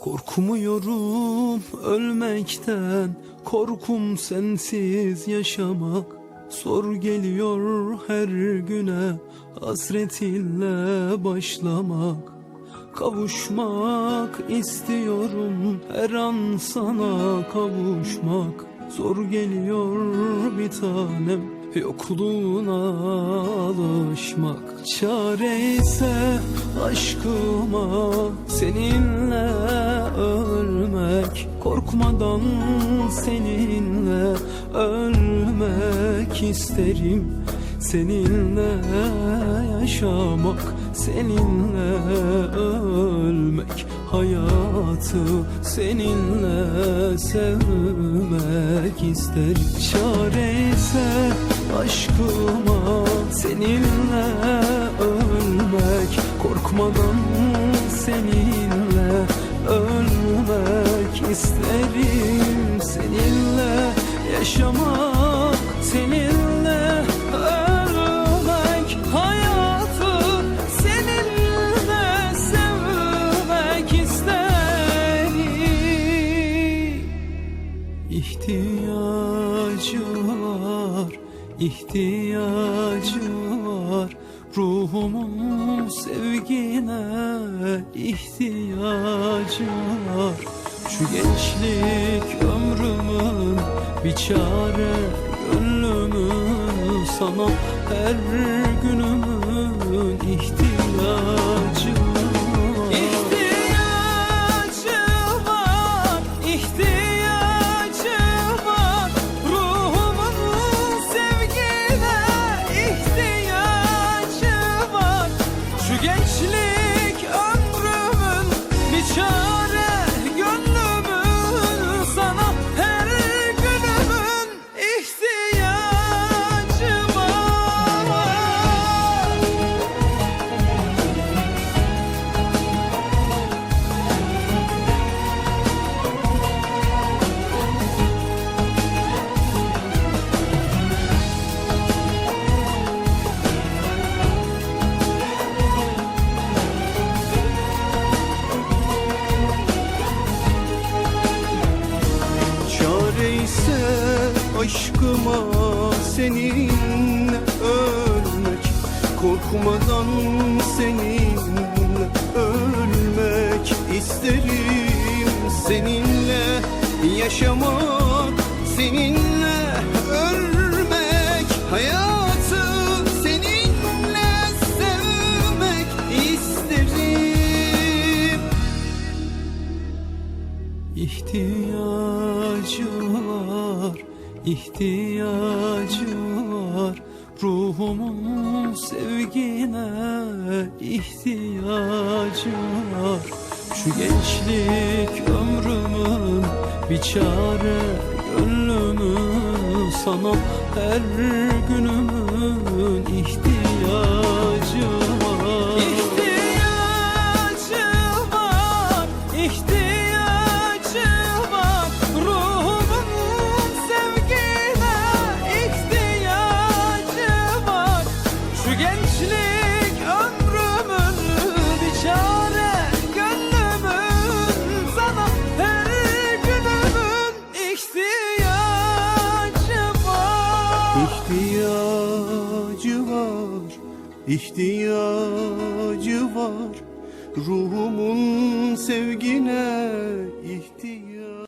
Korkmuyorum ölmekten Korkum sensiz yaşamak. Zor geliyor her güne Hasretinle başlamak. Kavuşmak istiyorum her an sana kavuşmak. Zor geliyor bir tanem yokluğuna alışmak. Çare ise aşkıma seninle ölmek Korkmadan seninle ölmek isterim. Seninle yaşamak, seninle ölmek Hayatı seninle sevmek isterim. Çare ise aşkıma seninle ölmek Korkmadan seninle ihtiyacı var. Ruhumun sevgine ihtiyacı var. Şu gençlik ömrümün bir çare Gönlümün sana her günümün ihtiyacı var İse aşkıma seninle ölmek. Korkmadan seninle ölmek isterim. Seninle yaşamak, seninle İhtiyacı var, ihtiyacı var. Ruhumun sevgine ihtiyacı var. Şu gençlik ömrümün bir çare Gönlümün sana her günümün ihtiyacı ihtiyacı var. Ruhumun sevgine ihtiyacı